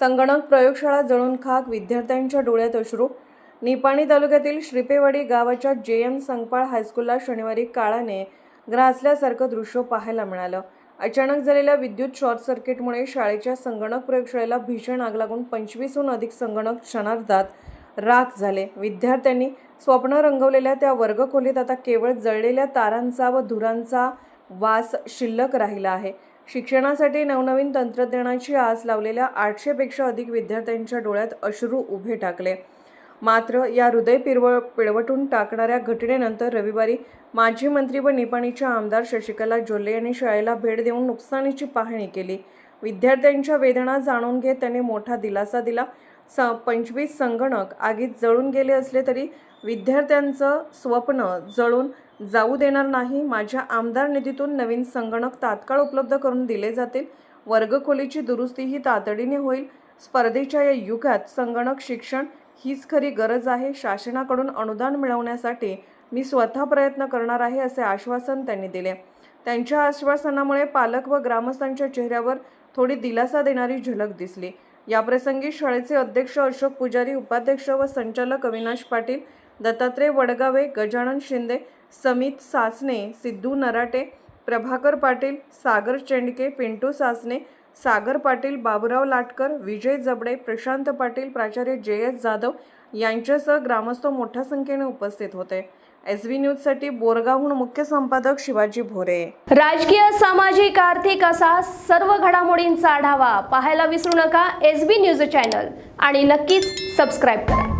संगणक प्रयोगशाळा जळून खाक विद्यार्थ्यांच्या डोळ्यात अश्रू. निपाणी तालुक्यातील श्रीपेवाडी गावाच्या जे एम संगपाळ हायस्कूलला शनिवारी काळाने ग्रासल्यासारखं दृश्य पाहायला मिळालं. अचानक झालेल्या विद्युत शॉर्ट सर्किटमुळे शाळेच्या संगणक प्रयोगशाळेला भीषण आग लागून पंचवीसहून अधिक संगणक क्षणार्धात राख झाले. विद्यार्थ्यांनी स्वप्न रंगवलेल्या त्या वर्गखोलीत आता केवळ जळलेल्या तारांचा व धुरांचा वास शिल्लक राहिला आहे. शिक्षणासाठी नवनवीन तंत्रज्ञानाची आस लावलेल्या आठशेपेक्षा अधिक विद्यार्थ्यांच्या डोळ्यात अश्रू उभे टाकले. मात्र या हृदय पिरव पिळवटून टाकणाऱ्या घटनेनंतर रविवारी माजी मंत्री व निपाणीच्या आमदार शशिकला जोल्ले यांनी शाळेला भेट देऊन नुकसानीची पाहणी केली. विद्यार्थ्यांच्या वेदना जाणून घेत त्यांनी मोठा दिलासा दिला. स पंचवीस संगणक आगीत जळून गेले असले तरी विद्यार्थ्यांचं स्वप्न जळून जाऊ देणार नाही. माझ्या आमदार निधीतून नवीन संगणक तात्काळ उपलब्ध करून दिले जातील. वर्गखोलीची दुरुस्ती ही तातडीने होईल. स्पर्धेच्या या युगात संगणक शिक्षण हीच खरी गरज आहे. शासनाकडून अनुदान मिळवण्यासाठी मी स्वतः प्रयत्न करणार आहे असे आश्वासन त्यांनी दिले. त्यांच्या आश्वासनामुळे पालक व ग्रामस्थांच्या चेहऱ्यावर थोडी दिलासा देणारी झलक दिसली. याप्रसंगी शाळेचे अध्यक्ष अशोक पुजारी उपाध्यक्ष व संचालक अविनाश पाटील दत्तात्रय वडगावे गजानन शिंदे समित सासने सिद्धू नराटे प्रभाकर पाटील सागर चेंडके पिंटू सासने सागर पाटील बाबुराव लाटकर विजय जबडे प्रशांत पाटील प्राचार्य जे एस जाधव यांच्यासह ग्रामस्थ मोठ्या संख्येने उपस्थित होते. एस व्ही न्यूजसाठी बोरगावहून मुख्य संपादक शिवाजी भोरे. राजकीय सामाजिक आर्थिक असा सर्व घडामोडींचा आढावा पाहायला विसरू नका एस बी न्यूज चॅनल आणि नक्कीच सबस्क्राईब करा.